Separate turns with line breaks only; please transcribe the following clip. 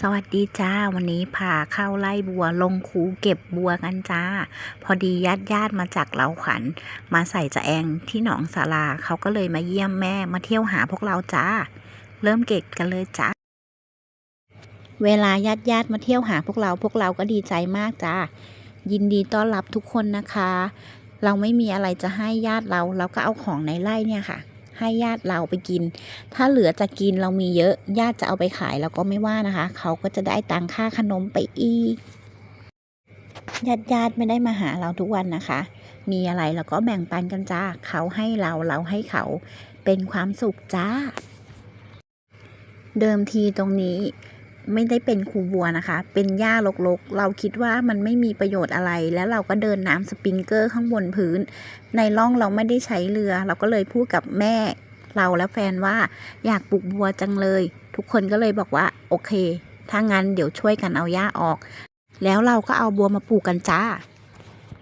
สวัสดีจ้า วันนี้พาเข้าไล่บัวลงคูเก็บบัวกันจ้า พอดีญาติญาติมาจากเหลาขวัญมาใส่จะแองที่หนองสาราเขาก็เลยมาเยี่ยมแม่มาเที่ยวหาพวกเราจ้า เริ่มเก็บกันเลยจ้าเวลาญาติญาติมาเที่ยวหาพวกเราพวกเราก็ดีใจมากจ้ายินดีต้อนรับทุกคนนะคะ เราไม่มีอะไรจะให้ญาติเรา เราก็เอาของในไร่เนี่ยค่ะ ให้ญาติเราไปกิน ถ้าเหลือจะกินเรามีเยอะ ญาติจะเอาไปขายเราก็ไม่ว่านะคะ เขาก็จะได้ตังค่าขนมไปอีก ญาติญาติๆไม่ได้มาหาเราทุกวันนะคะ มีอะไรเราก็แบ่งปันกันจ้า เขาให้เราเราให้เขา เป็นความสุขจ้า เดิมทีตรงนี้ ไม่ได้เป็นคูบัวนะคะ เป็นหญ้ารกๆ เราคิดว่ามันไม่มีประโยชน์อะไร แล้วเราก็เดินน้ำสปริงเกอร์ข้างบนพื้น ในร่องเราไม่ได้ใช้เรือ เราก็เลยพูดกับแม่เราและแฟนว่าอยากปลูกบัวจังเลย ทุกคนก็เลยบอกว่าโอเค ถ้างั้นเดี๋ยวช่วยกันเอาหญ้าออก แล้วเราก็เอาบัวมาปลูกกันจ้า